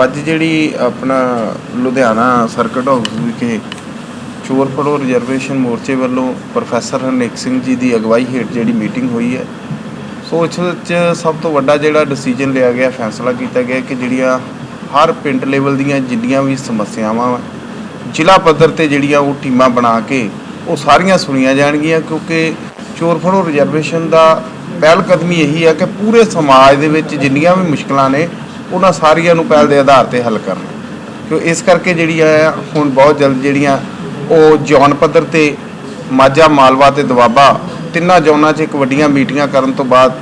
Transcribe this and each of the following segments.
ਸੋ ਅੱਜ ਜਿਹੜੀ ਆਪਣਾ ਲੁਧਿਆਣਾ ਸਰਕਟ ਹਾਊਸ ਵਿਖੇ ਚੋਰ ਫੜੋ ਰਿਜ਼ਰਵੇਸ਼ਨ ਮੋਰਚੇ ਵੱਲੋਂ ਪ੍ਰੋਫੈਸਰ ਹਰਨੇਕ ਸਿੰਘ ਜੀ ਦੀ ਅਗਵਾਈ ਹੇਠ ਜਿਹੜੀ ਮੀਟਿੰਗ ਹੋਈ ਹੈ ਸੋ ਇਸ ਵਿੱਚ ਸਭ ਤੋਂ ਵੱਡਾ ਜਿਹੜਾ ਡਿਸੀਜਨ ਲਿਆ ਗਿਆ, ਫੈਸਲਾ ਕੀਤਾ ਗਿਆ ਕਿ ਜਿਹੜੀਆਂ ਹਰ ਪਿੰਡ ਲੈਵਲ ਦੀਆਂ ਜਿੰਨੀਆਂ ਵੀ ਸਮੱਸਿਆਵਾਂ ਵਾ, ਜ਼ਿਲ੍ਹਾ ਪੱਧਰ ਤੇ ਜਿਹੜੀਆਂ ਉਹ ਟੀਮਾਂ ਬਣਾ ਕੇ ਉਹ ਸਾਰੀਆਂ ਸੁਣੀਆਂ ਜਾਣਗੀਆਂ, ਕਿਉਂਕਿ ਚੋਰ ਫੜੋ ਰਿਜ਼ਰਵੇਸ਼ਨ ਦਾ ਪਹਿਲ ਕਦਮੀ ਇਹੀ ਹੈ ਕਿ ਪੂਰੇ ਸਮਾਜ ਦੇ ਵਿੱਚ ਜਿੰਨੀਆਂ ਵੀ ਮੁਸ਼ਕਲਾਂ ਨੇ ਉਹਨਾਂ ਸਾਰੀਆਂ ਨੂੰ ਪਹਿਲ ਦੇ ਆਧਾਰ ਤੇ ਹੱਲ ਕਰਨਾ। ਕਿਉਂ ਇਸ ਕਰਕੇ ਜਿਹੜੀ ਆ, ਹੁਣ ਬਹੁਤ ਜਲਦ ਜਿਹੜੀਆਂ ਉਹ ਜੌਨ ਪੱਧਰ ਤੇ, ਮਾਝਾ ਮਾਲਵਾ ਤੇ ਦੁਆਬਾ ਤਿੰਨਾਂ ਜ਼ੋਨਾਂ 'ਚ ਇੱਕ ਵੱਡੀਆਂ ਮੀਟਿੰਗਾਂ ਕਰਨ ਤੋਂ ਬਾਅਦ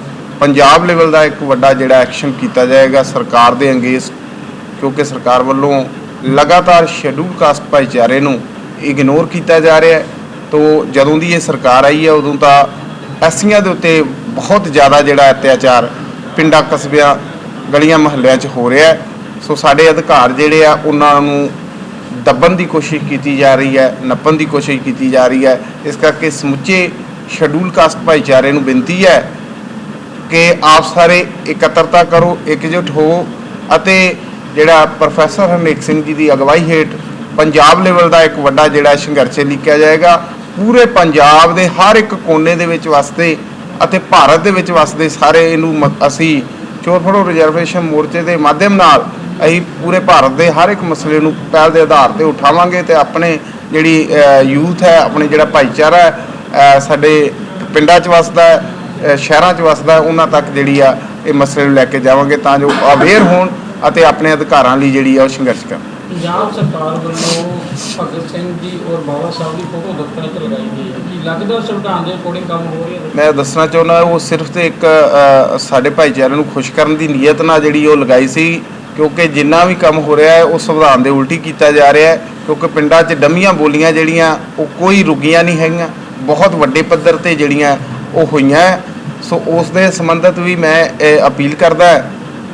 ਪੰਜਾਬ ਲੈਵਲ ਦਾ ਇੱਕ ਵੱਡਾ ਜਿਹੜਾ ਐਕਸ਼ਨ ਕੀਤਾ ਜਾਏਗਾ ਸਰਕਾਰ ਦੇ ਅੰਗੇਜ਼, ਕਿਉਂਕਿ ਸਰਕਾਰ ਵੱਲੋਂ ਲਗਾਤਾਰ ਸ਼ੈਡਿਊਲ ਕਾਸਟ ਭਾਈਚਾਰੇ ਨੂੰ ਇਗਨੋਰ ਕੀਤਾ ਜਾ ਰਿਹਾ ਹੈ। ਤੋ ਜਦੋਂ ਦੀ ਇਹ ਸਰਕਾਰ ਆਈ ਹੈ, ਉਦੋਂ ਤਾਂ ਐਸੀਆਂ ਦੇ ਉੱਤੇ ਬਹੁਤ ਜ਼ਿਆਦਾ ਜਿਹੜਾ ਅਤਿਆਚਾਰ, ਪਿੰਡਾਂ ਕਸਬਿਆਂ ਗਲੀਆਂ ਮਹੱਲਿਆਂ 'ਚ ਹੋ ਰਿਹਾ ਸੋ ਸਾਡੇ ਅਧਿਕਾਰ ਜਿਹੜੇ ਆ, ਉਹਨਾਂ ਨੂੰ ਦੱਬਣ ਦੀ ਕੋਸ਼ਿਸ਼ ਕੀਤੀ ਜਾ ਰਹੀ ਹੈ, ਨੱਪਣ ਦੀ ਕੋਸ਼ਿਸ਼ ਕੀਤੀ ਜਾ ਰਹੀ ਹੈ। ਇਸ ਕਰਕੇ ਸਮੁੱਚੇ ਸ਼ਡਿਊਲ ਕਾਸਟ ਭਾਈਚਾਰੇ ਨੂੰ ਬੇਨਤੀ ਹੈ ਕਿ ਆਪ ਸਾਰੇ ਇਕੱਤਰਤਾ ਕਰੋ, ਇਕਜੁੱਟ ਹੋ ਅਤੇ ਜਿਹੜਾ ਪ੍ਰੋਫੈਸਰ ਹਰਨੇਕ ਸਿੰਘ ਜੀ ਦੀ ਅਗਵਾਈ ਹੇਠ ਪੰਜਾਬ ਲੈਵਲ ਦਾ ਇੱਕ ਵੱਡਾ ਜਿਹੜਾ ਸੰਘਰਸ਼ ਲਿਖਿਆ ਜਾਏਗਾ। ਪੂਰੇ ਪੰਜਾਬ ਦੇ ਹਰ ਇੱਕ ਕੋਨੇ ਦੇ ਵਿੱਚ ਵਸਦੇ ਅਤੇ ਭਾਰਤ ਦੇ ਵਿੱਚ ਵਸਦੇ ਸਾਰੇ ਇਹਨੂੰ ਮ- ਅਸੀਂ ਚੋਰ ਫੜੋ ਰਿਜ਼ਰਵੇਸ਼ਨ ਮੋਰਚੇ ਦੇ ਮਾਧਿਅਮ ਨਾਲ ਅਸੀਂ ਪੂਰੇ ਭਾਰਤ ਦੇ ਹਰ ਇੱਕ ਮਸਲੇ ਨੂੰ ਪਹਿਲ ਦੇ ਆਧਾਰ ਤੇ ਉਠਾਵਾਂਗੇ ਤੇ ਆਪਣੇ ਜਿਹੜੀ ਯੂਥ ਹੈ, ਆਪਣੇ ਜਿਹੜਾ ਭਾਈਚਾਰਾ ਹੈ ਸਾਡੇ ਪਿੰਡਾਂ 'ਚ ਵਸਦਾ ਸ਼ਹਿਰਾਂ 'ਚ ਵਸਦਾ ਉਹਨਾਂ ਤੱਕ ਜਿਹੜੀ ਆ ਇਹ ਮਸਲੇ ਨੂੰ ਲੈ ਕੇ ਜਾਵਾਂਗੇ ਤਾਂ ਜੋ ਅਵੇਅਰ ਹੋਣ ਅਤੇ ਆਪਣੇ ਅਧਿਕਾਰਾਂ ਲਈ ਜਿਹੜੀ ਆ ਉਹ ਸੰਘਰਸ਼ ਕਰਨ। ਪੰਜਾਬ ਸਰਕਾਰ ਵੱਲੋਂ ਭਗਤ ਸਿੰਘ ਜੀ ਔਰ ਬਾਬਾ ਸਾਹਿਬ ਦੀ ਫੋਟੋ ਦਫ਼ਤਰਾਂ 'ਚ ਲਗਾਈ ਗਈ ਹੈ। ਕੀ ਲੱਗਦਾ ਸੰਵਿਧਾਨ ਦੇ ਅਕੋਰਡਿੰਗ ਕੰਮ ਹੋ ਰਿਹਾ ਮੈਂ ਦੱਸਣਾ ਚਾਹੁੰਦਾ ਉਹ ਸਿਰਫ ਤੇ ਇੱਕ ਅ, ਸਾਡੇ ਭਾਈਚਾਰੇ ਨੂੰ ਖੁਸ਼ ਕਰਨ ਦੀ ਨੀਅਤ ਨਾਲ ਜਿਹੜੀ ਉਹ ਲਗਾਈ ਸੀ ਕਿਉਂਕਿ ਜਿੰਨਾ ਵੀ ਕੰਮ ਹੋ ਰਿਹਾ ਹੈ ਉਹ ਸੰਵਿਧਾਨ ਦੇ ਉਲਟੀ ਕੀਤਾ ਜਾ ਰਿਹਾ ਹੈ ਕਿਉਂਕਿ ਪਿੰਡਾਂ 'ਚ ਡੰਮੀਆਂ ਬੋਲੀਆਂ ਜਿਹੜੀਆਂ ਉਹ ਕੋਈ ਰੁਕੀਆਂ ਨਹੀਂ ਹੈਗੀਆਂ। ਬਹੁਤ ਵੱਡੇ ਪੱਧਰ ਤੇ ਜਿਹੜੀਆਂ ਉਹ ਹੋਈਆਂ ਹੈ। ਸੋ ਉਸ ਦੇ ਸੰਬੰਧਤ ਵੀ ਮੈਂ ਇਹ ਅਪੀਲ ਕਰਦਾ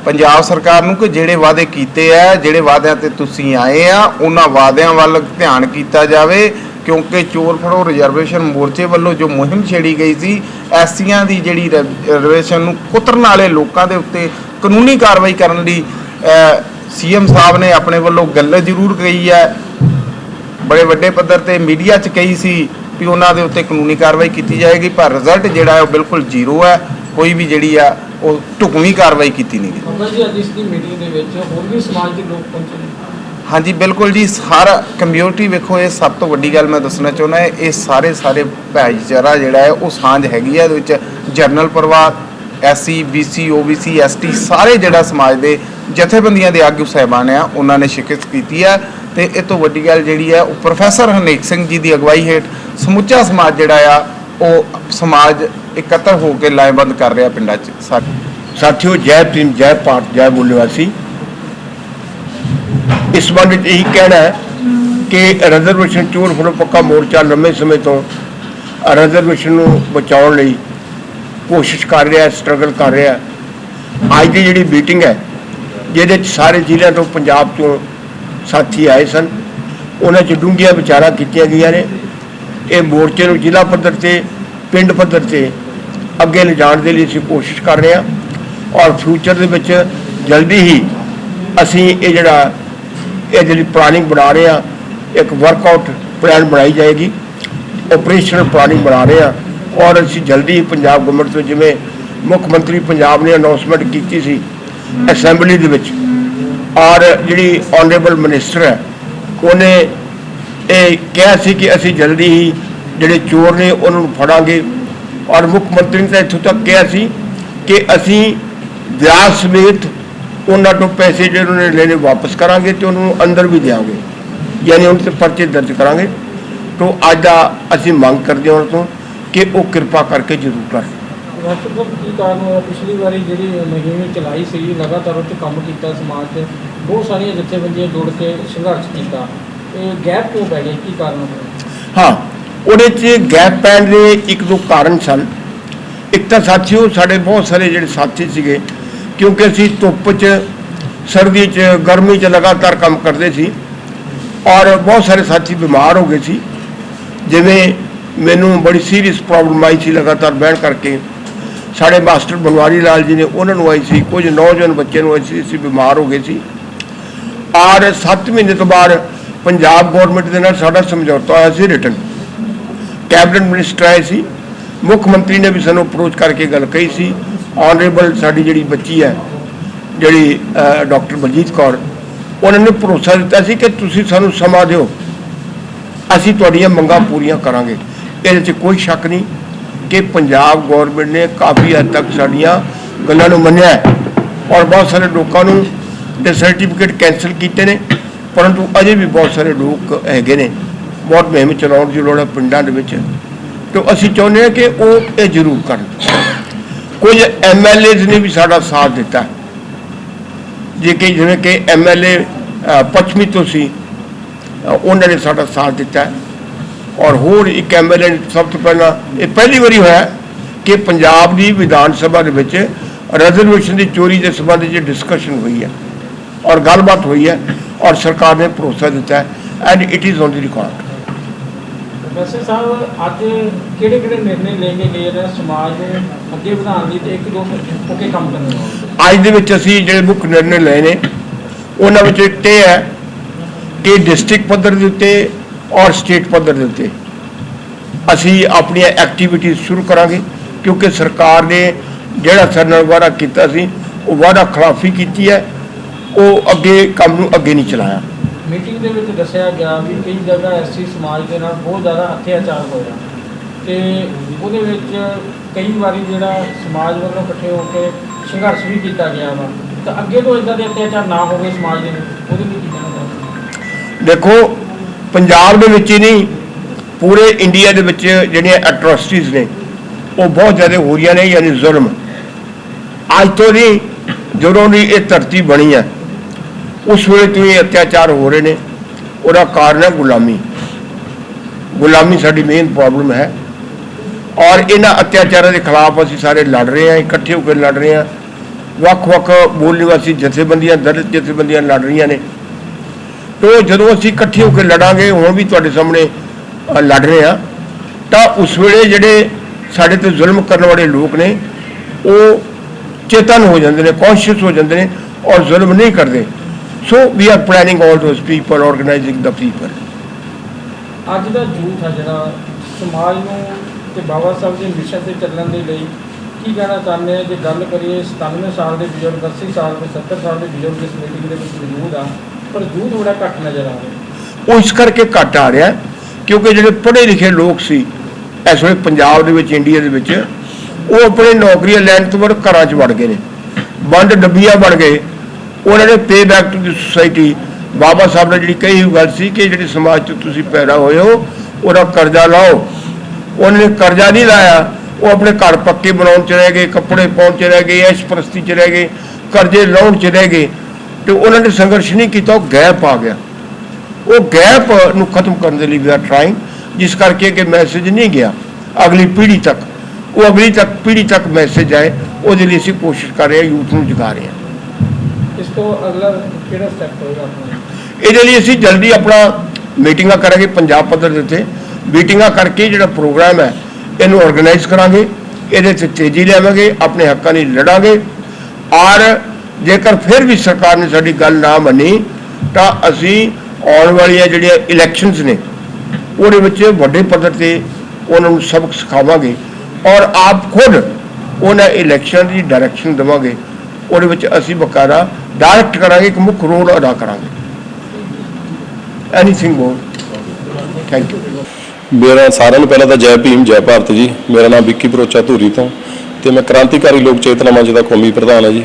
ਪੰਜਾਬ ਸਰਕਾਰ ਨੂੰ ਕਿ ਜਿਹੜੇ ਵਾਅਦੇ ਕੀਤੇ ਆ, ਜਿਹੜੇ ਵਾਅਦਿਆਂ ਤੇ ਤੁਸੀਂ ਆਏ ਆ, ਉਹਨਾਂ ਵਾਅਦਿਆਂ ਵੱਲ ਧਿਆਨ ਕੀਤਾ ਜਾਵੇ, ਕਿਉਂਕਿ ਚੋਰ ਫੜੋ ਰਿਜ਼ਰਵੇਸ਼ਨ ਮੋਰਚੇ ਵੱਲੋਂ ਜੋ ਮੁਹਿੰਮ ਛੇੜੀ ਗਈ ਸੀ, ਐਸੀਆਂ ਦੀ ਜਿਹੜੀ ਰਿਜ਼ਰਵੇਸ਼ਨ ਨੂੰ ਕੁਤਰਨ ਵਾਲੇ ਲੋਕਾਂ ਦੇ ਉੱਤੇ ਕਾਨੂੰਨੀ ਕਾਰਵਾਈ ਕਰਨ ਲਈ ਸੀਐਮ ਸਾਹਿਬ ਨੇ ਆਪਣੇ ਵੱਲੋਂ ਗੱਲ ਜ਼ਰੂਰ ਕਹੀ ਹੈ ਬੜੇ ਵੱਡੇ ਪੱਧਰ ਤੇ ਮੀਡੀਆ 'ਚ ਕਹੀ ਸੀ ਵੀ ਉਹਨਾਂ ਦੇ ਉੱਤੇ ਕਾਨੂੰਨੀ ਕਾਰਵਾਈ ਕੀਤੀ ਜਾਏਗੀ, ਪਰ ਰਿਜ਼ਲਟ ਜਿਹੜਾ ਹੈ ਉਹ ਬਿਲਕੁਲ ਜ਼ੀਰੋ ਹੈ। ਕੋਈ ਵੀ ਜਿਹੜੀ ਆ ਉਹ ਢੁਕਵੀਂ ਕਾਰਵਾਈ ਕੀਤੀ ਨਹੀਂ ਗਈ। ਬਾਬਾ ਜੀ ਅੱਜ ਇਸ ਦੀ ਮੀਟਿੰਗ ਦੇ ਵਿੱਚ ਹੋਰ ਵੀ ਸਮਾਜ ਦੇ ਲੋਕ ਪਹੁੰਚੇ ਨੇ। ਹਾਂਜੀ ਬਿਲਕੁਲ ਜੀ ਸਾਰਾ ਕਮਿਊਨਿਟੀ ਵੇਖੋ ਇਹ ਸਭ ਤੋਂ ਵੱਡੀ ਗੱਲ ਮੈਂ ਦੱਸਣਾ ਚਾਹੁੰਦਾ ਹੈ ਇਹ ਸਾਰੇ ਸਾਰੇ ਭਾਈਚਾਰਾ ਜਿਹੜਾ ਹੈ ਉਹ ਸਾਂਝ ਹੈਗੀ ਹੈ ਇਹਦੇ ਵਿੱਚ ਜਰਨਲ ਪਰਿਵਾਰ ਐਸਸੀ ਬੀਸੀ ਓਬੀਸੀ ਐਸਟੀ ਸਾਰੇ ਜਿਹੜਾ ਸਮਾਜ ਦੇ ਜਥੇਬੰਦੀਆਂ ਦੇ ਆਗੂ ਸਹਿਬਾਨ ਆ ਉਹਨਾਂ ਨੇ ਸ਼ਿਕਸਤ ਕੀਤੀ ਹੈ ਤੇ ਇਹ ਤੋਂ ਵੱਡੀ ਗੱਲ ਜਿਹੜੀ ਹੈ ਉਹ ਪ੍ਰੋਫੈਸਰ ਹਰਨੇਕ ਸਿੰਘ ਜੀ ਦੀ ਅਗਵਾਈ ਹੇਠ ਸਮੁੱਚਾ ਸਮਾਜ ਜਿਹੜਾ ਆ ਉਹ ਸਮਾਜ ਇਕੱਤਰ ਹੋ ਕੇ ਲਾਇਬੰਦ ਕਰ ਰਿਹਾ ਪਿੰਡਾਂ 'ਚ। ਸਾਡੇ ਸਾਥੀਓ, ਜੈ ਭੀਮ, ਜੈ ਭਾਰਤ, ਜੈ ਬੋਲੇਵਾਸੀ। ਇਸ ਸੰਬੰਧ ਵਿੱਚ ਇਹੀ ਕਹਿਣਾ ਹੈ ਕਿ ਰਿਜ਼ਰਵੇਸ਼ਨ ਚੋਣ ਫੜੋ ਪੱਕਾ ਮੋਰਚਾ ਲੰਮੇ ਸਮੇਂ ਤੋਂ ਰਿਜ਼ਰਵੇਸ਼ਨ ਨੂੰ ਬਚਾਉਣ ਲਈ ਕੋਸ਼ਿਸ਼ ਕਰ ਰਿਹਾ ਸਟਰਗਲ ਕਰ ਰਿਹਾ ਅੱਜ ਦੀ ਜਿਹੜੀ ਮੀਟਿੰਗ ਹੈ, ਜਿਹਦੇ 'ਚ ਸਾਰੇ ਜ਼ਿਲ੍ਹਿਆਂ ਤੋਂ ਪੰਜਾਬ ਤੋਂ ਸਾਥੀ ਆਏ ਸਨ। ਉਹਨਾਂ 'ਚ ਡੂੰਘੀਆਂ ਵਿਚਾਰਾਂ ਕੀਤੀਆਂ ਗਈਆਂ ਨੇ। ਇਹ ਮੋਰਚੇ ਨੂੰ ਜ਼ਿਲ੍ਹਾ ਪੱਧਰ ਤੇ, ਪਿੰਡ ਪੱਧਰ ਤੇ ਅੱਗੇ ਲਿਜਾਣ ਦੇ ਲਈ ਅਸੀਂ ਕੋਸ਼ਿਸ਼ ਕਰ ਰਹੇ ਹਾਂ ਔਰ ਫਿਊਚਰ ਦੇ ਵਿੱਚ ਜਲਦੀ ਹੀ ਅਸੀਂ ਇਹ ਜਿਹੜਾ ਇਹ ਜਿਹੜੀ ਪਲਾਨਿੰਗ ਬਣਾ ਰਹੇ ਹਾਂ, ਇੱਕ ਵਰਕਆਊਟ ਪਲਾਨ ਬਣਾਈ ਜਾਏਗੀ ਆਪਰੇਸ਼ਨਲ ਪਲਾਨਿੰਗ ਬਣਾ ਰਹੇ ਹਾਂ ਔਰ ਅਸੀਂ ਜਲਦੀ ਪੰਜਾਬ ਗਵਰਨਮੈਂਟ ਤੋਂ ਜਿਵੇਂ ਮੁੱਖ ਮੰਤਰੀ ਪੰਜਾਬ ਨੇ ਅਨਾਉਂਸਮੈਂਟ ਕੀਤੀ ਸੀ ਅਸੈਂਬਲੀ ਦੇ ਵਿੱਚ ਔਰ ਜਿਹੜੀ ਆਨਰੇਬਲ ਮਿਨਿਸਟਰ ਹੈ, ਉਹਨੇ ਇਹ ਕਿਹਾ ਸੀ ਕਿ ਅਸੀਂ ਜਲਦੀ ਹੀ ਜਿਹੜੇ ਚੋਰ ਨੇ ਉਹਨਾਂ ਨੂੰ ਫੜਾਂਗੇ। ਔਰ ਮੁੱਖ ਮੰਤਰੀ ਨੇ ਤਾਂ ਇੱਥੋਂ ਤੱਕ ਕਿਹਾ ਸੀ ਕਿ ਅਸੀਂ ਵਿਆਜ ਸਮੇਤ ਉਹਨਾਂ ਤੋਂ ਪੈਸੇ ਜਿਹੜੇ ਉਹਨਾਂ ਨੇ ਲੈਣੇ ਵਾਪਸ ਕਰਾਂਗੇ ਤੇ ਉਹਨਾਂ ਨੂੰ ਅੰਦਰ ਵੀ ਦੇਵਾਂਗੇ ਯਾਨੀ ਉਹਨਾਂ ਤੇ ਪਰਚੇ ਦਰਜ ਕਰਾਂਗੇ। ਤੋਂ ਅੱਜ ਦਾ ਅਸੀਂ ਮੰਗ ਕਰਦੇ ਹਾਂ ਉਹਨਾਂ ਤੋਂ ਕਿ ਉਹ ਕਿਰਪਾ ਕਰਕੇ ਜ਼ਰੂਰ ਕਰ ਕੀ ਕਾਰਨ ਹੋਇਆ? ਪਿਛਲੀ ਵਾਰੀ ਜਿਹੜੀ ਮੁਹਿੰਮ ਚਲਾਈ ਸੀ ਲਗਾਤਾਰ ਉਹ 'ਤੇ ਕੰਮ ਕੀਤਾ ਸਮਾਜ 'ਤੇ, ਬਹੁਤ ਸਾਰੀਆਂ ਜਥੇਬੰਦੀਆਂ ਜੁੜ ਕੇ ਸੰਘਰਸ਼ ਕੀਤਾ। ਗੈਪ ਕਿਉਂ ਪੈ ਗਿਆ ਕੀ ਕਾਰਨ ਹੋਇਆ ਹਾਂ, ਉਹਦੇ 'ਚ ਗੈਪ ਪੈਣ ਦੇ ਇੱਕ ਦੋ ਕਾਰਨ ਸਨ। ਇੱਕ ਤਾਂ ਸਾਥੀਓ, ਸਾਡੇ ਬਹੁਤ ਸਾਰੇ ਜਿਹੜੇ ਸਾਥੀ ਸੀਗੇ, ਕਿਉਂਕਿ ਅਸੀਂ ਧੁੱਪ 'ਚ, ਸਰਦੀ 'ਚ, ਗਰਮੀ 'ਚ ਲਗਾਤਾਰ ਕੰਮ ਕਰਦੇ ਸੀ ਔਰ ਬਹੁਤ ਸਾਰੇ ਸਾਥੀ ਬਿਮਾਰ ਹੋ ਗਏ ਸੀ। ਜਿਵੇਂ ਮੈਨੂੰ ਬੜੀ ਸੀਰੀਅਸ ਪ੍ਰੋਬਲਮ ਆਈ ਸੀ ਲਗਾਤਾਰ ਬਹਿਣ ਕਰਕੇ। ਸਾਡੇ ਮਾਸਟਰ ਬਨਵਾਰੀ ਲਾਲ ਜੀ ਨੇ ਉਹਨਾਂ ਨੂੰ ਆਈ ਸੀ, ਕੁਝ ਨੌਜਵਾਨ ਬੱਚੇ ਨੂੰ ਆਈ ਸੀ, ਅਸੀਂ ਬਿਮਾਰ ਹੋ ਗਏ ਸੀ। ਔਰ 7 ਮਹੀਨੇ ਤੋਂ ਬਾਅਦ ਪੰਜਾਬ ਗਵਰਨਮੈਂਟ ਦੇ ਨਾਲ ਸਾਡਾ ਸਮਝੌਤਾ ਹੋਇਆ ਸੀ ਰਿਟਨ ਕੈਬਨਿਟ ਮਿਨਿਸਟਰ ਆਏ ਸੀ। ਮੁੱਖ ਮੰਤਰੀ ਨੇ ਵੀ ਸਾਨੂੰ ਅਪਰੋਚ ਕਰਕੇ ਗੱਲ ਕਹੀ ਸੀ। ਆਨਰੇਬਲ ਸਾਡੀ ਜਿਹੜੀ ਬੱਚੀ ਹੈ, ਜਿਹੜੀ ਡਾਕਟਰ ਬਲਜੀਤ ਕੌਰ, ਉਹਨਾਂ ਨੇ ਭਰੋਸਾ ਦਿੱਤਾ ਸੀ ਕਿ ਤੁਸੀਂ ਸਾਨੂੰ ਸਮਾਂ ਦਿਓ। ਅਸੀਂ ਤੁਹਾਡੀਆਂ ਮੰਗਾਂ ਪੂਰੀਆਂ ਕਰਾਂਗੇ। ਇਹਦੇ 'ਚ ਕੋਈ ਸ਼ੱਕ ਨਹੀਂ ਕਿ ਪੰਜਾਬ ਗਵਰਨਮੈਂਟ ਨੇ ਕਾਫੀ ਹੱਦ ਤੱਕ ਸਾਡੀਆਂ ਗੱਲਾਂ ਨੂੰ ਮੰਨਿਆ ਔਰ ਬਹੁਤ ਸਾਰੇ ਲੋਕਾਂ ਨੂੰ ਦੇ ਸਰਟੀਫਿਕੇਟ ਕੈਨਸਲ ਕੀਤੇ ਨੇ। ਪਰੰਤੂ ਅਜੇ ਵੀ ਬਹੁਤ ਸਾਰੇ ਲੋਕ ਹੈਗੇ ਨੇ, ਬਹੁਤ ਮੁਹਿੰਮ ਚਲਾਉਣ ਦੀ ਲੋੜ ਹੈ ਪਿੰਡਾਂ ਦੇ ਵਿੱਚ। ਤੇ ਅਸੀਂ ਚਾਹੁੰਦੇ ਹਾਂ ਕਿ ਉਹ ਇਹ ਜ਼ਰੂਰ ਕਰਨ। ਕੁਝ ਐਮਐਲਏਜ਼ ਨੇ ਵੀ ਸਾਡਾ ਸਾਥ ਦਿੱਤਾ। ਜੇ ਕਿ ਜਿਵੇਂ ਕਿ ਐਮਐਲਏ ਪੱਛਮੀ ਤੋਂ ਸੀ, ਉਹਨਾਂ ਨੇ ਸਾਡਾ ਸਾਥ ਦਿੱਤਾ। ਔਰ ਹੋਰ ਇੱਕ ਐਮਐਲਏ ਨੇ ਸਭ ਤੋਂ ਪਹਿਲਾਂ, ਇਹ ਪਹਿਲੀ ਵਾਰੀ ਹੋਇਆ ਕਿ ਪੰਜਾਬ ਦੀ ਵਿਧਾਨ ਸਭਾ ਦੇ ਵਿੱਚ ਰਿਜ਼ਰਵੇਸ਼ਨ ਦੀ ਚੋਰੀ ਦੇ ਸੰਬੰਧ ਵਿੱਚ ਡਿਸਕਸ਼ਨ ਹੋਈ ਹੈ। ਔਰ ਗੱਲਬਾਤ ਹੋਈ ਹੈ ਔਰ ਸਰਕਾਰ ਨੇ ਭਰੋਸਾ ਦਿੱਤਾ ਹੈ and it is on the record ਵੈਸੇ ਸਾਹਿਬ ਅੱਜ ਕਿਹੜੇ ਕਿਹੜੇ ਨਿਰਣੇ ਲੈਣੇ ਗਏ ਨੇ ਸਮਾਜ ਨੂੰ ਅੱਗੇ ਵਧਾਉਣ ਲਈ ਤੇ ਇੱਕ ਦੋ ਹੋ ਕੇ ਕੰਮ ਕਰਨ ਵਾਸਤੇ ਅੱਜ ਦੇ ਵਿੱਚ ਅਸੀਂ ਜਿਹੜੇ ਮੁੱਖ ਨਿਰਣੇ ਲਏ ਨੇ ਉਹਨਾਂ ਵਿੱਚ ਇੱਕ ਇਹ ਹੈ ਕਿ ਡਿਸਟ੍ਰਿਕਟ ਪੱਧਰ ਦੇ ਉੱਤੇ ਔਰ ਸਟੇਟ ਪੱਧਰ ਦੇ ਉੱਤੇ। ਅਸੀਂ ਆਪਣੀਆਂ ਐਕਟੀਵਿਟੀਜ਼ ਸ਼ੁਰੂ ਕਰਾਂਗੇ ਕਿਉਂਕਿ ਸਰਕਾਰ ਨੇ ਜਿਹੜਾ ਸਾਡੇ ਨਾਲ ਵਾਅਦਾ ਕੀਤਾ ਸੀ ਉਹ ਵਾਅਦਾ ਖਿਲਾਫੀ ਕੀਤੀ ਹੈ। ਉਹ ਅੱਗੇ ਕੰਮ ਨੂੰ ਅੱਗੇ ਨਹੀਂ ਚਲਾਇਆ। ਮੀਟਿੰਗ ਦੇ ਵਿੱਚ ਦੱਸਿਆ ਗਿਆ ਵੀ ਕਈ ਜਗ੍ਹਾ ਐਸੀ ਸਮਾਜ ਦੇ ਨਾਲ ਬਹੁਤ ਜ਼ਿਆਦਾ ਅਤਿਆਚਾਰ ਹੋਇਆ। ਤੇ ਉਹਦੇ ਵਿੱਚ ਕਈ ਵਾਰੀ ਜਿਹੜਾ ਸਮਾਜ ਵੱਲੋਂ ਇਕੱਠੇ ਹੋ ਕੇ ਸੰਘਰਸ਼ ਵੀ ਕੀਤਾ ਗਿਆ ਵਾ। ਤਾਂ ਅੱਗੇ ਤੋਂ ਇਦਾਂ ਦੇ ਅਤਿਆਚਾਰ ਨਾ ਹੋਵੇ ਸਮਾਜ ਦੇ ਵਿੱਚ ਉਹਦੇ ਲਈ ਕੀ ਕਹਿਣਾ ਚਾਹੁੰਦੇ ਦੇਖੋ ਪੰਜਾਬ ਦੇ ਵਿੱਚ ਹੀ ਨਹੀਂ ਪੂਰੇ ਇੰਡੀਆ ਦੇ ਵਿੱਚ ਜਿਹੜੀਆਂ ਐਟਰੋਸਿਟੀਜ਼ ਨੇ ਉਹ ਬਹੁਤ ਜ਼ਿਆਦਾ ਹੋ ਰਹੀਆਂ ਨੇ ਯਾਨੀ ਜ਼ੁਲਮ। ਅੱਜ ਤੋਂ ਨਹੀਂ ਜਦੋਂ ਦੀ ਇਹ ਧਰਤੀ ਬਣੀ ਹੈ ਉਸ ਵੇਲੇ ਤੋਂ ਇਹ ਅਤਿਆਚਾਰ ਹੋ ਰਹੇ ਨੇ। ਉਹਦਾ ਕਾਰਨ ਹੈ ਗੁਲਾਮੀ। ਗੁਲਾਮੀ ਸਾਡੀ ਮੇਨ ਪ੍ਰੋਬਲਮ ਹੈ। ਔਰ ਇਹਨਾਂ ਅਤਿਆਚਾਰਾਂ ਦੇ ਖਿਲਾਫ ਅਸੀਂ ਸਾਰੇ ਲੜ ਰਹੇ ਹਾਂ, ਇਕੱਠੇ ਹੋ ਕੇ ਲੜ ਰਹੇ ਹਾਂ। ਵੱਖ-ਵੱਖ ਮੂਲ ਨਿਵਾਸੀ ਜਥੇਬੰਦੀਆਂ, ਦਲਿਤ ਜਥੇਬੰਦੀਆਂ ਲੜ ਰਹੀਆਂ ਨੇ। ਤੋ ਜਦੋਂ ਅਸੀਂ ਇਕੱਠੇ ਹੋ ਕੇ ਲੜਾਂਗੇ, ਹੁਣ ਵੀ ਤੁਹਾਡੇ ਸਾਹਮਣੇ ਲੜ ਰਹੇ ਹਾਂ। ਤਾਂ ਉਸ ਵੇਲੇ ਜਿਹੜੇ ਸਾਡੇ ਤੇ ਜ਼ੁਲਮ ਕਰਨ ਵਾਲੇ ਲੋਕ ਨੇ, ਉਹ ਚੇਤਨ ਹੋ ਜਾਂਦੇ ਨੇ ਕੌਨਸ਼ੀਅਸ ਹੋ ਜਾਂਦੇ ਨੇ ਔਰ ਜ਼ੁਲਮ ਨਹੀਂ ਕਰਦੇ। So we are planning all those people organising the people ਅੱਜ ਦਾ ਯੂਥ ਆ ਜਿਹੜਾ ਸਮਾਜ ਨੂੰ ਤੇ ਬਾਬਾ ਸਾਹਿਬ ਦੇ ਮਿਸ਼ਨ ਤੇ ਚੱਲਣ ਦੇ ਲਈ ਕੀ ਕਹਿਣਾ ਚਾਹੁੰਦੇ ਆ? ਜੇ ਗੱਲ ਕਰੀਏ 97 ਸਾਲ ਦੇ ਬਜ਼ੁਰਗ 80 ਸਾਲ ਦੇ 70 ਸਾਲ ਦੇ ਬਜ਼ੁਰਗ ਇਸ ਮੀਟਿੰਗ ਦੇ ਵਿੱਚ ਮੌਜੂਦ ਆ ਪਰ ਯੂਥ ਬੜਾ ਘੱਟ ਨਜ਼ਰ ਆ ਰਿਹਾ। ਉਹ ਇਸ ਕਰਕੇ ਘੱਟ ਆ ਰਿਹਾ ਕਿਉਂਕਿ ਜਿਹੜੇ ਪੜ੍ਹੇ ਲਿਖੇ ਲੋਕ ਸੀ ਇਸ ਵੇਲੇ ਪੰਜਾਬ ਦੇ ਵਿੱਚ ਇੰਡੀਆ ਦੇ ਵਿੱਚ ਉਹ ਆਪਣੇ ਨੌਕਰੀਆਂ ਲੈਣ ਤੋਂ ਬਾਅਦ ਘਰਾਂ 'ਚ ਵੜ ਗਏ ਨੇ। ਬੰਦ ਡੱਬੀਆਂ ਬਣ ਗਏ। ਉਹਨਾਂ ਨੇ pay back to the society Baba Sahib ਨੇ ਜਿਹੜੀ ਕਹੀ ਗੱਲ ਸੀ ਕਿ ਜਿਹੜੇ ਸਮਾਜ 'ਚ ਤੁਸੀਂ ਪੈਦਾ ਹੋਏ ਹੋ, ਉਹਦਾ ਕਰਜ਼ਾ ਲਾਓ। ਉਹਨੇ ਨੇ ਕਰਜ਼ਾ ਨਹੀਂ ਲਾਇਆ, ਉਹ ਆਪਣੇ ਘਰ ਪੱਕੇ ਬਣਾਉਣ 'ਚ ਰਹਿ ਗਏ, ਕੱਪੜੇ ਪਾਉਣ 'ਚ ਰਹਿ ਗਏ ਐਸ਼ ਪ੍ਰਸਤੀ 'ਚ ਰਹਿ ਗਏ, ਕਰਜ਼ੇ ਲਾਉਣ 'ਚ ਰਹਿ ਗਏ। ਤੇ ਉਹਨਾਂ ਨੇ ਸੰਘਰਸ਼ ਨਹੀਂ ਕੀਤਾ, ਉਹ ਗੈਪ ਆ ਗਿਆ। ਉਹ ਗੈਪ ਨੂੰ ਖਤਮ ਕਰਨ ਦੇ ਲਈ ਵੀ ਆ ਟਰਾਈਂਗ ਜਿਸ ਕਰਕੇ ਕਿ ਮੈਸੇਜ ਨਹੀਂ ਗਿਆ ਅਗਲੀ ਪੀੜ੍ਹੀ ਤੱਕ। ਉਹ ਅਗਲੀ ਤੱਕ, ਪੀੜ੍ਹੀ ਤੱਕ ਮੈਸੇਜ ਆਏ, ਉਹਦੇ ਲਈ ਅਸੀਂ ਕੋਸ਼ਿਸ਼ ਕਰ ਰਹੇ ਹਾਂ, ਯੂਥ ਨੂੰ ਜਗਾ ਰਹੇ ਹਾਂ। ਇਸ ਤੋਂ ਅਗਲਾ ਕਿਹੜਾ ਸਟੈਪ ਹੋਏਗਾ ਆਪਣਾ? ਇਹਦੇ ਲਈ ਅਸੀਂ ਜਲਦੀ ਆਪਣਾ ਮੀਟਿੰਗਾਂ ਕਰਾਂਗੇ, ਪੰਜਾਬ ਪੱਧਰ ਦੇ ਉੱਤੇ। ਮੀਟਿੰਗਾਂ ਕਰਕੇ ਜਿਹੜਾ ਪ੍ਰੋਗਰਾਮ ਹੈ, ਇਹਨੂੰ ਆਰਗੇਨਾਈਜ਼ ਕਰਾਂਗੇ। ਇਹਦੇ 'ਤੇ ਤੇਜ਼ੀ ਲਿਆਵਾਂਗੇ, ਆਪਣੇ ਹੱਕਾਂ ਲਈ ਲੜਾਂਗੇ। ਔਰ ਜੇਕਰ ਫਿਰ ਵੀ ਸਰਕਾਰ ਨੇ ਸਾਡੀ ਗੱਲ ਨਾ ਮੰਨੀ, ਤਾਂ ਅਸੀਂ ਆਉਣ ਵਾਲੀਆਂ ਜਿਹੜੀਆਂ ਇਲੈਕਸ਼ਨਸ ਨੇ, ਉਹਦੇ ਵਿੱਚ ਵੱਡੇ ਪੱਧਰ ਤੇ ਉਹਨਾਂ ਨੂੰ ਸਬਕ ਸਿਖਾਵਾਂਗੇ। ਔਰ ਆਪ ਖੁਦ ਉਹਨਾਂ ਇਲੈਕਸ਼ਨ ਦੀ ਡਾਇਰੈਕਸ਼ਨ ਦੇਵਾਂਗੇ। ਉਹਦੇ ਵਿੱਚ ਅਸੀਂ ਬਕਾਇਦਾ ਡਾਇਰੈਕਟ ਕਰਾਂਗੇ, ਇੱਕ ਮੁੱਖ ਰੋਲ ਅਦਾ ਕਰਾਂਗੇ। ਐਨੀਥਿੰਗ ਮੋਰ ਥੈਂਕ ਯੂ ਮੇਰਾ ਸਾਰਿਆਂ ਨੂੰ ਪਹਿਲਾਂ ਤਾਂ ਜੈ ਭੀਮ, ਜੈ ਭਾਰਤ ਜੀ। ਮੇਰਾ ਨਾਮ ਵਿੱਕੀ ਬਰੋਚਾ ਧੂਰੀ ਤੋਂ। ਤੇ ਮੈਂ ਕ੍ਰਾਂਤੀਕਾਰੀ ਲੋਕ ਚੇਤਨਾ ਮੰਚ ਦਾ ਕੌਮੀ ਪ੍ਰਧਾਨ ਹਾਂ ਜੀ।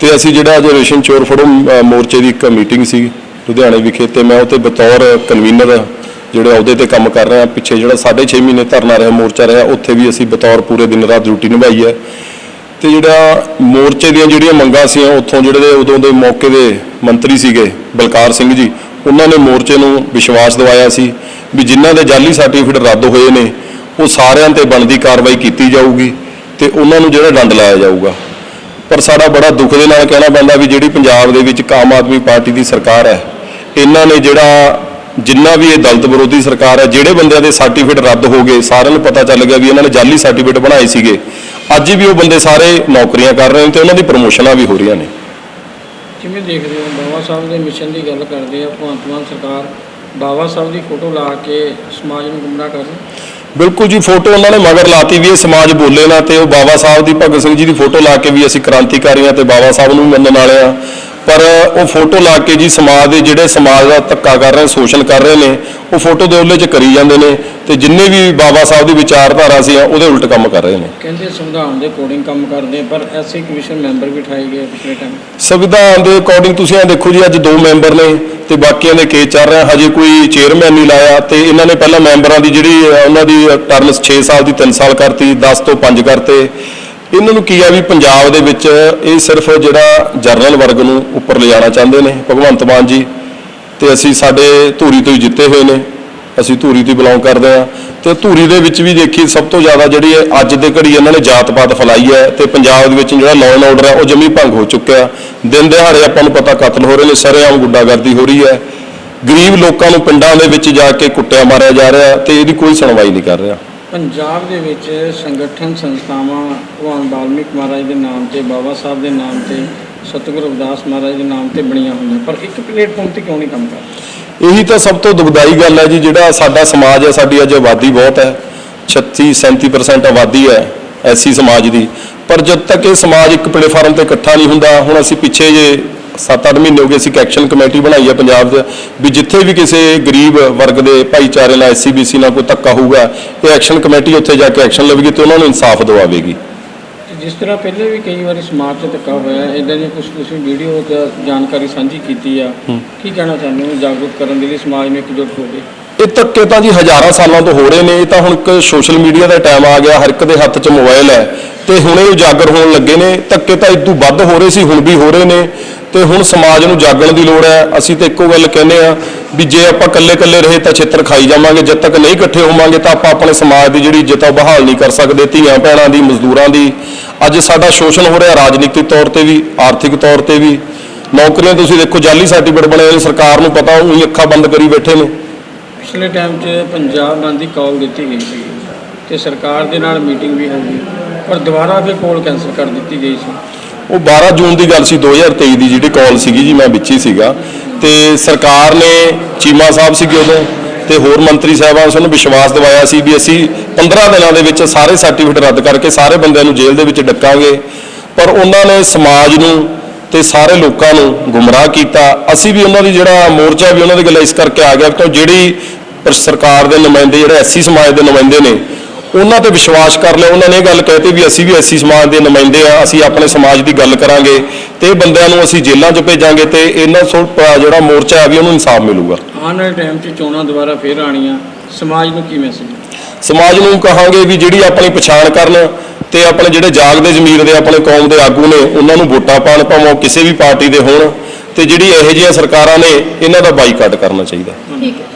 ਤੇ ਅਸੀਂ ਜਿਹੜਾ ਅੱਜ ਰੇਸ਼ਨ ਚੋਰ ਫੜੋ ਮੋਰਚੇ ਦੀ ਇੱਕ ਮੀਟਿੰਗ ਸੀ ਲੁਧਿਆਣੇ ਵਿਖੇ ਤੇ ਮੈਂ ਉੱਥੇ ਬਤੌਰ ਕਨਵੀਨਰ ਜਿਹੜੇ ਅਹੁਦੇ ਤੇ ਕੰਮ ਕਰ ਰਿਹਾ। ਪਿੱਛੇ ਜਿਹੜਾ 6.5 ਮਹੀਨੇ ਧਰਨਾ ਰਿਹਾ, ਮੋਰਚਾ ਰਿਹਾ, ਉੱਥੇ ਵੀ ਅਸੀਂ ਬਤੌਰ ਪੂਰੇ ਦਿਨ ਰਾਤ ਡਿਊਟੀ ਨਿਭਾਈ ਹੈ। ਤੇ ਜਿਹੜਾ ਮੋਰਚੇ ਦੀਆਂ ਜਿਹੜੀਆਂ ਮੰਗਾਂ ਸੀ ਉੱਥੋਂ ਜਿਹੜੇ ਉਦੋਂ ਦੇ ਮੌਕੇ ਦੇ ਮੰਤਰੀ ਸੀਗੇ, ਬਲਕਾਰ ਸਿੰਘ ਜੀ, ਉਹਨਾਂ ਨੇ ਮੋਰਚੇ ਨੂੰ ਵਿਸ਼ਵਾਸ ਦਿਵਾਇਆ ਸੀ ਵੀ ਜਿਨ੍ਹਾਂ ਦੇ ਜਾਲੀ ਸਰਟੀਫਿਕੇਟ ਰੱਦ ਹੋਏ ਨੇ, ਉਹ ਸਾਰਿਆਂ ਤੇ ਬਣਦੀ ਕਾਰਵਾਈ ਕੀਤੀ ਜਾਊਗੀ ਤੇ ਉਹਨਾਂ ਨੂੰ ਜਿਹੜਾ ਦੰਡ ਲਾਇਆ ਜਾਊਗਾ। ਪਰ ਸਾਡਾ ਬੜਾ ਦੁੱਖ ਦੇ ਨਾਲ ਕਹਿਣਾ ਪੈਂਦਾ ਵੀ ਜਿਹੜੀ ਪੰਜਾਬ ਦੇ ਵਿੱਚ ਇੱਕ ਆਮ ਆਦਮੀ ਪਾਰਟੀ ਦੀ ਸਰਕਾਰ ਹੈ, ਇਹਨਾਂ ਨੇ ਜਿਹੜਾ ਜਿੰਨਾ ਵੀ ਇਹ ਦਲਤ ਵਿਰੋਧੀ ਸਰਕਾਰ ਹੈ, ਜਿਹੜੇ ਬੰਦਿਆਂ ਦੇ ਸਰਟੀਫਿਕੇਟ ਰੱਦ ਹੋ ਗਏ, ਸਾਰਿਆਂ ਨੂੰ ਪਤਾ ਚੱਲ ਗਿਆ ਵੀ ਇਹਨਾਂ ਨੇ ਜਾਲੀ ਸਰਟੀਫਿਕੇਟ ਬਣਾਏ ਸੀਗੇ। ਅੱਜ ਵੀ ਉਹ ਬੰਦੇ ਸਾਰੇ ਨੌਕਰੀਆਂ ਕਰ ਰਹੇ ਨੇ ਤੇ ਉਹਨਾਂ ਦੀ ਪ੍ਰਮੋਸ਼ਨਾਂ ਵੀ ਹੋ ਰਹੀਆਂ ਨੇ ਕਿਵੇਂ ਦੇਖਦੇ ਹੋ ਬਾਬਾ ਸਾਹਿਬ ਦੇ ਮਿਸ਼ਨ ਦੀ ਗੱਲ ਕਰਦੇ ਆ ਭਗਵੰਤ ਮਾਨ ਸਰਕਾਰ ਬਾਬਾ ਸਾਹਿਬ ਦੀ ਫੋਟੋ ਲਾ ਕੇ ਸਮਾਜ ਨੂੰ ਗੁੰਮਰਾਹ ਕਰ ਰਹੀ। ਬਿਲਕੁਲ ਜੀ ਫੋਟੋ ਉਹਨਾਂ ਨੇ ਮਗਰ ਲਾਤੀ ਵੀ ਇਹ ਸਮਾਜ ਬੋਲੇ ਨਾ ਤੇ ਉਹ ਬਾਬਾ ਸਾਹਿਬ ਦੀ ਭਗਤ ਸਿੰਘ ਜੀ ਦੀ ਫੋਟੋ ਲਾ ਕੇ ਵੀ ਅਸੀਂ ਕ੍ਰਾਂਤੀਕਾਰੀ ਹਾਂ ਤੇ ਬਾਬਾ ਸਾਹਿਬ ਨੂੰ ਮੰਨਣ ਵਾਲੇ ਆ ਪਰ ਉਹ ਫੋਟੋ ਲਾ ਕੇ ਜੀ ਸਮਾਜ ਦੇ ਜਿਹੜੇ ਸਮਾਜ ਦਾ ਧੱਕਾ ਕਰ ਰਹੇ ਸ਼ੋਸ਼ਣ ਕਰ ਰਹੇ ਨੇ ਉਹ ਫੋਟੋ ਦੇ ਉਹਲੇ 'ਚ ਕਰੀ ਜਾਂਦੇ ਨੇ ਤੇ ਜਿੰਨੇ ਵੀ ਬਾਬਾ ਸਾਹਿਬ ਦੀ ਵਿਚਾਰਧਾਰਾ ਸੀ ਉਹਦੇ ਉਲਟ ਕੰਮ ਕਰ ਰਹੇ ਨੇ। ਕਹਿੰਦੇ ਸੰਵਿਧਾਨ ਦੇ ਅਕੋਰਡਿੰਗ ਕੰਮ ਕਰਦੇ ਪਰ ਐਸਸੀ ਕਮਿਸ਼ਨ ਮੈਂਬਰ ਵੀ ਠਾਏ ਗਏ ਪਿਛਲੇ ਟਾਈਮ ਸੰਵਿਧਾਨ ਦੇ ਅਕੋਰਡਿੰਗ ਤੁਸੀਂ ਇਹ ਦੇਖੋ ਜੀ ਅੱਜ ਦੋ ਮੈਂਬਰ ਨੇ ਤੇ ਬਾਕੀਆਂ ਦੇ ਕੇਸ ਚੱਲ ਰਿਹਾ। ਹਜੇ ਕੋਈ ਚੇਅਰਮੈਨ ਨਹੀਂ ਲਾਇਆ ਤੇ ਇਹਨਾਂ ਨੇ ਪਹਿਲਾਂ ਮੈਂਬਰਾਂ ਦੀ ਜਿਹੜੀ ਉਹਨਾਂ ਦੀ ਟਰਮ 6 ਸਾਲ ਦੀ 3 ਸਾਲ ਕਰਤੀ 10 ਤੋਂ 5 ਕਰਤੇ। ਇਹਨਾਂ ਨੂੰ ਕੀ ਆ ਵੀ ਪੰਜਾਬ ਦੇ ਵਿੱਚ ਇਹ ਸਿਰਫ ਜਿਹੜਾ ਜਰਨਲ ਵਰਗ ਨੂੰ ਉੱਪਰ ਲਿਜਾਣਾ ਚਾਹੁੰਦੇ ਨੇ, ਭਗਵੰਤ ਮਾਨ ਜੀ। ਤੇ ਅਸੀਂ ਸਾਡੇ ਧੂਰੀ ਤੋਂ ਹੀ ਜਿੱਤੇ ਹੋਏ ਨੇ। ਅਸੀਂ ਧੂਰੀ ਤੋਂ ਬਿਲੋਂਗ ਕਰਦੇ ਆ ਤੇ ਧੂਰੀ ਦੇ ਵਿੱਚ ਵੀ ਦੇਖੀ ਸਭ ਤੋਂ ਜ਼ਿਆਦਾ ਜਿਹੜੀ ਅੱਜ ਦੇ ਘੜੀ ਇਹਨਾਂ ਨੇ ਜਾਤ-ਪਾਤ ਫੈਲਾਈ ਹੈ ਤੇ ਪੰਜਾਬ ਦੇ ਵਿੱਚ ਜਿਹੜਾ ਲਾਅ ਐਂਡ ਆਰਡਰ ਹੈ, ਉਹ ਜਮੀ ਭੰਗ ਹੋ ਚੁੱਕਿਆ ਦਿਨ ਦਿਹਾੜੇ ਆਪਾਂ ਨੂੰ ਪਤਾ ਕਤਲ ਹੋ ਰਹੇ ਨੇ, ਸਰੇਆਮ ਗੁੱਡਾਗਰਦੀ ਹੋ ਰਹੀ ਹੈ। ਗਰੀਬ ਲੋਕਾਂ ਨੂੰ ਪਿੰਡਾਂ ਦੇ ਵਿੱਚ ਜਾ ਕੇ ਕੁੱਟਿਆ ਮਾਰਿਆ ਜਾ ਰਿਹਾ ਤੇ ਇਹਦੀ ਕੋਈ ਸੁਣਵਾਈ ਨਹੀਂ ਕਰ ਰਿਹਾ। ਪੰਜਾਬ ਦੇ ਵਿੱਚ ਸੰਗਠਨ ਸੰਸਥਾਵਾਂ, ਭਗਵਾਨ ਵਾਲਮੀਕ ਮਹਾਰਾਜ ਦੇ ਨਾਮ ਤੇ, ਬਾਬਾ ਸਾਹਿਬ ਦੇ ਨਾਮ ਤੇ, ਸਤਿਗੁਰੂ ਰਵਿਦਾਸ ਮਹਾਰਾਜ ਦੇ ਨਾਮ ਤੇ ਬਣੀਆਂ ਹੋਈਆਂ। ਪਰ ਇੱਕ ਪਲੇਟਫਾਰਮ ਤੇ ਕਿਉਂ ਨਹੀਂ ਕੰਮ ਕਰਦਾ ਇਹੀ ਤਾਂ ਸਭ ਤੋਂ ਦੁਖਦਾਈ ਗੱਲ ਹੈ ਜੀ, ਜਿਹੜਾ ਸਾਡਾ ਸਮਾਜ ਹੈ, ਸਾਡੀ ਅੱਜ ਆਬਾਦੀ ਬਹੁਤ ਹੈ। 36 37% ਆਬਾਦੀ ਹੈ ਐਸੀ ਸਮਾਜ ਦੀ। ਪਰ ਜਦ ਤੱਕ ਇਹ ਸਮਾਜ ਇੱਕ ਪਲੇਟਫਾਰਮ ਤੇ ਇਕੱਠਾ ਨਹੀਂ ਹੁੰਦਾ, ਹੁਣ ਅਸੀਂ ਪਿੱਛੇ ਜੇ 7-8 ਮਹੀਨੇ ਹੋ ਗਏ ਅਸੀਂ ਇੱਕ ਐਕਸ਼ਨ ਕਮੇਟੀ ਬਣਾਈ ਹੈ ਪੰਜਾਬ 'ਚ ਵੀ ਜਿੱਥੇ ਵੀ ਕਿਸੇ ਗਰੀਬ ਵਰਗ ਦੇ ਭਾਈਚਾਰੇ ਨਾਲ ਐਸਸੀ ਬੀਸੀ ਨਾਲ ਕੋਈ ਧੱਕਾ ਹੋਊਗਾ ਇਹ ਐਕਸ਼ਨ ਕਮੇਟੀ ਉੱਥੇ ਜਾ ਕੇ ਐਕਸ਼ਨ ਲਵੇਗੀ ਤੇ ਉਹਨਾਂ ਨੂੰ ਇਨਸਾਫ ਦਿਵਾਵੇਗੀ। ਜਿਸ ਤਰ੍ਹਾਂ ਪਹਿਲੇ ਵੀ ਕਈ ਵਾਰੀ ਸਮਾਜ 'ਚ ਧੱਕਾ ਹੋਇਆ ਇਦਾਂ ਦੀਆਂ ਕੁਝ ਤੁਸੀਂ ਵੀਡੀਓ ਤੇ ਜਾਣਕਾਰੀ ਸਾਂਝੀ ਕੀਤੀ ਆ ਕੀ ਕਹਿਣਾ ਚਾਹੁੰਦੇ ਹੋ ਜਾਗਰੂਕ ਕਰਨ ਦੇ ਲਈ ਸਮਾਜ ਨੂੰ ਇਕਜੁੱਟ ਹੋ ਕੇ ਇਹ ਧੱਕੇ ਤਾਂ ਜੀ ਹਜ਼ਾਰਾਂ ਸਾਲਾਂ ਤੋਂ ਹੋ ਰਹੇ ਨੇ, ਇਹ ਤਾਂ ਹੁਣ ਇੱਕ ਸੋਸ਼ਲ ਮੀਡੀਆ ਦਾ ਟਾਈਮ ਆ ਗਿਆ, ਹਰ ਇੱਕ ਦੇ ਹੱਥ 'ਚ ਮੋਬਾਈਲ ਹੈ। ਤੇ ਹੁਣ ਇਹ ਉਜਾਗਰ ਹੋਣ ਲੱਗੇ ਨੇ, ਧੱਕੇ ਤਾਂ ਇਦੋਂ ਵੱਧ ਹੋ ਰਹੇ ਸੀ, ਹੁਣ ਵੀ ਹੋ ਰਹੇ ਨੇ। ਤੇ ਹੁਣ ਸਮਾਜ ਨੂੰ ਜਾਗਣ ਦੀ ਲੋੜ ਹੈ। ਅਸੀਂ ਤਾਂ ਇੱਕੋ ਗੱਲ ਕਹਿੰਦੇ ਆ ਵੀ ਜੇ ਆਪਾਂ ਇਕੱਲੇ-ਇਕੱਲੇ ਰਹੇ ਤਾਂ ਛਿੱਤਰ ਖਾਈ ਜਾਵਾਂਗੇ, ਜਦ ਤੱਕ ਨਹੀਂ ਇਕੱਠੇ ਹੋਵਾਂਗੇ ਤਾਂ ਆਪਾਂ ਆਪਣੇ ਸਮਾਜ ਦੀ ਜਿਹੜੀ ਇੱਜ਼ਤ ਆ ਉਹ ਬਹਾਲ ਨਹੀਂ ਕਰ ਸਕਦੇ, ਧੀਆਂ ਭੈਣਾਂ ਦੀ, ਮਜ਼ਦੂਰਾਂ ਦੀ। ਅੱਜ ਸਾਡਾ ਸ਼ੋਸ਼ਣ ਹੋ ਰਿਹਾ ਰਾਜਨੀਤਿਕ ਤੌਰ ਤੇ ਵੀ, ਆਰਥਿਕ ਤੌਰ ਤੇ ਵੀ। ਨੌਕਰੀਆਂ ਤੁਸੀਂ ਦੇਖੋ, ਜਾਲੀ ਸਰਟੀਫਿਕੇਟ ਬਣੇ ਹੋਏ ਸਰਕਾਰ ਨੂੰ ਪਤਾ ਉਹੀ ਅੱਖਾਂ ਬੰਦ ਕਰੀ ਬੈਠੇ ਨੇ। ਪਿਛਲੇ ਟਾਈਮ 'ਚ ਪੰਜਾਬ ਬੰਦ ਦੀ ਕਾਲ ਦਿੱਤੀ ਗਈ ਸੀ ਤੇ ਸਰਕਾਰ ਦੇ ਨਾਲ ਮੀਟਿੰਗ ਵੀ ਹੋ ਪਰ ਦੁਬਾਰਾ ਫਿਰ ਕਾਲ ਕੈਂਸਲ ਕਰ ਦਿੱਤੀ ਗਈ ਸੀ। ਉਹ 12 ਜੂਨ ਦੀ ਗੱਲ ਸੀ 2023 ਦੀ ਜਿਹੜੀ ਕਾਲ ਸੀਗੀ ਜੀ, ਮੈਂ ਵਿੱਚ ਹੀ ਸੀਗਾ। ਤੇ ਸਰਕਾਰ ਨੇ ਚੀਮਾ ਸਾਹਿਬ ਸੀਗੇ ਉਦੋਂ, ਤੇ ਹੋਰ ਮੰਤਰੀ ਸਾਹਿਬਾਨ ਸਾਨੂੰ ਵਿਸ਼ਵਾਸ ਦਿਵਾਇਆ ਸੀ ਵੀ ਅਸੀਂ 15 ਦਿਨਾਂ ਦੇ ਵਿੱਚ ਸਾਰੇ ਸਰਟੀਫਿਕੇਟ ਰੱਦ ਕਰਕੇ ਸਾਰੇ ਬੰਦਿਆਂ ਨੂੰ ਜੇਲ੍ਹ ਦੇ ਵਿੱਚ ਡੱਕਾਂਗੇ। ਪਰ ਉਹਨਾਂ ਨੇ ਸਮਾਜ ਨੂੰ ਤੇ ਸਾਰੇ ਲੋਕਾਂ ਨੂੰ ਗੁੰਮਰਾਹ ਕੀਤਾ। ਅਸੀਂ ਵੀ ਉਹਨਾਂ ਦੀ ਜਿਹੜਾ ਮੋਰਚਾ ਵੀ ਉਹਨਾਂ ਦੇ ਗੱਲ ਇਸ ਕਰਕੇ ਆ ਗਿਆ ਕਿ ਜਿਹੜੀ ਪਰ ਸਰਕਾਰ ਦੇ ਨੁਮਾਇੰਦੇ ਜਿਹੜੇ ਐਸਸੀ ਸਮਾਜ ਦੇ ਨੁਮਾਇੰਦੇ ਨੇ ਉਹਨਾਂ ਤੇ ਵਿਸ਼ਵਾਸ ਕਰ ਲਿਆ। ਉਹਨਾਂ ਨੇ ਇਹ ਗੱਲ ਕਹਿਤੀ ਵੀ ਅਸੀਂ ਵੀ ਐਸੀ ਸਮਾਜ ਦੇ ਨੁਮਾਇੰਦੇ ਆ ਅਸੀਂ ਆਪਣੇ ਸਮਾਜ ਦੀ ਗੱਲ ਕਰਾਂਗੇ ਤੇ ਇਹ ਬੰਦਿਆਂ ਨੂੰ ਅਸੀਂ ਜੇਲ੍ਹਾਂ 'ਚ ਭੇਜਾਂਗੇ ਤੇ ਇਹਨਾਂ ਸੋ ਜਿਹੜਾ ਮੋਰਚਾ ਹੈ ਵੀ ਉਹਨੂੰ ਇਨਸਾਫ ਮਿਲੂਗਾ। ਆਉਣ ਵਾਲੇ ਟਾਈਮ 'ਚ ਚੋਣਾਂ ਦੁਬਾਰਾ ਫੇਰ ਆਣੀਆਂ ਸਮਾਜ ਨੂੰ ਕੀ ਮੈਸੇਜ ਸਮਾਜ ਨੂੰ ਕਹਾਂਗੇ ਵੀ ਜਿਹੜੀ ਆਪਣੀ ਪਛਾਣ ਕਰਨ ਤੇ ਆਪਣੇ ਜਿਹੜੇ ਜਾਗਦੇ ਜ਼ਮੀਰ ਦੇ ਆਪਣੇ ਕੌਮ ਦੇ ਆਗੂ ਨੇ ਉਹਨਾਂ ਨੂੰ ਵੋਟਾਂ ਪਾਣ ਭਾਵੇਂ ਉਹ ਕਿਸੇ ਵੀ ਪਾਰਟੀ ਦੇ ਹੋਣ ਤੇ ਜਿਹੜੀ ਇਹੋ ਜਿਹੀਆਂ ਸਰਕਾਰਾਂ ਨੇ ਇਹਨਾਂ ਦਾ ਬਾਈਕਾਟ ਕਰਨਾ ਚਾਹੀਦਾ। ਠੀਕ ਹੈ।